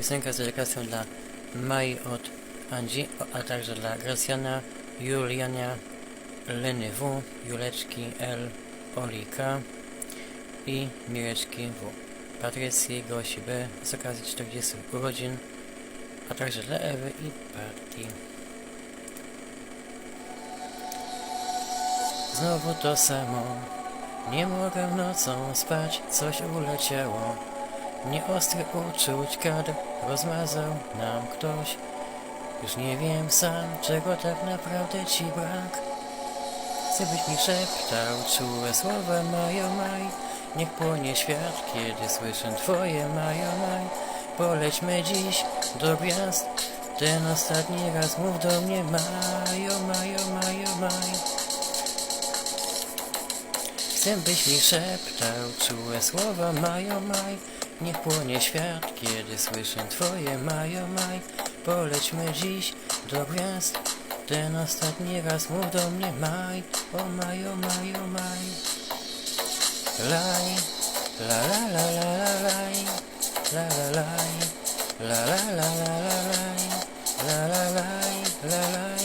Piosenka z dedykacją dla Mai od Andzi, a także dla Gracjana, Juliania, Leny W, Juleczki L, Oli K i Mireczki W. Patrycji, Gosi B z okazji 40 urodzin, a także dla Ewy i Partii. Znowu to samo, nie mogę nocą spać, coś uleciało. Nieostry uczuć kadr rozmazał nam ktoś. Już nie wiem sam, czego tak naprawdę ci brak. Chcę byś mi szeptał, czułe słowa mają maj. Niech płonie świat, kiedy słyszę twoje mają maj. Polećmy dziś do gwiazd, ten ostatni raz mów do mnie majo, majo, majo, maj. Chcę byś mi szeptał, czułe słowa mają maj. Niech płonie świat, kiedy słyszę twoje majo maj. Polećmy dziś do gwiazd, ten ostatni raz mów do mnie maj. O majo, majo, maj. Laj, la la la la la laj, la la laj, la la la la la laj, la la laj, la laj,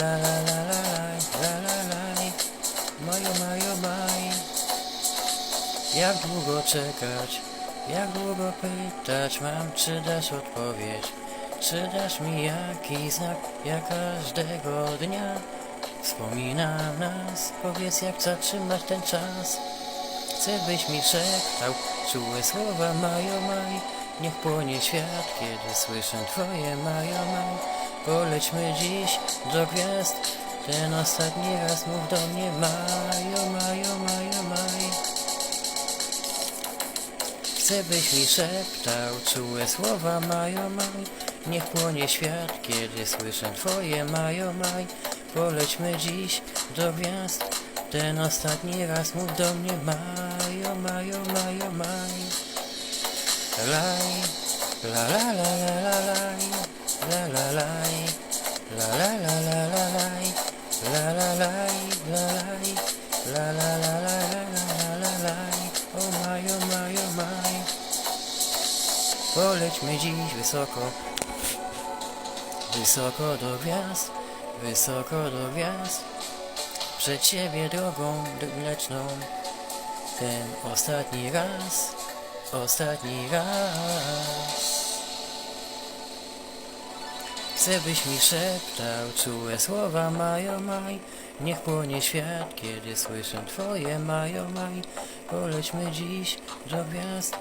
la la la la laj, la la laj. Majo, majo, maj. Jak długo czekać? Jak długo pytać mam, czy dasz odpowiedź? Czy dasz mi jakiś znak, jak każdego dnia? Wspominam nas, powiedz jak zatrzymać ten czas. Chcę byś mi szeptał, czułe słowa majo maj. Niech płonie świat, kiedy słyszę twoje majo maj. Polećmy dziś do gwiazd, ten ostatni raz mów do mnie majo, majo, majo, maj. Chcę byś mi szeptał, czułe słowa majo maj. Niech płonie świat, kiedy słyszę twoje majo maj. Polećmy dziś do gwiazd, ten ostatni raz mów do mnie majo, majo, majo, maj. Laj, la la la la la laj, la la laj, la la la la la laj, la la laj, la laj, la la la la la la la laj, o majo, majo, maj. Polećmy dziś wysoko, wysoko do gwiazd, wysoko do gwiazd. Przed ciebie drogą mleczną, ten ostatni raz, ostatni raz. Chcę byś mi szeptał, czułe słowa majo maj. Niech płonie świat, kiedy słyszę twoje majo maj. Polećmy dziś do gwiazd,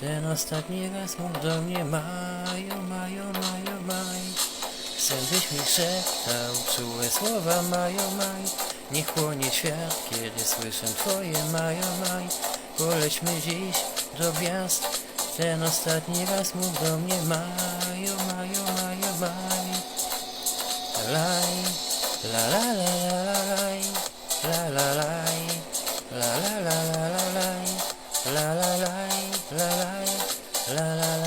ten ostatni raz mów do mnie majo, majo, majo, maj. Chcę byś mi szeptał, czułe słowa majo maj. Niech płonie świat, kiedy słyszę twoje majo maj. Polećmy dziś do gwiazd, ten ostatni raz mów do mnie majo, majo, majo, maj. Laj, la la la la la laj, la la laj, la la la la la laj, la la laj, la la la la la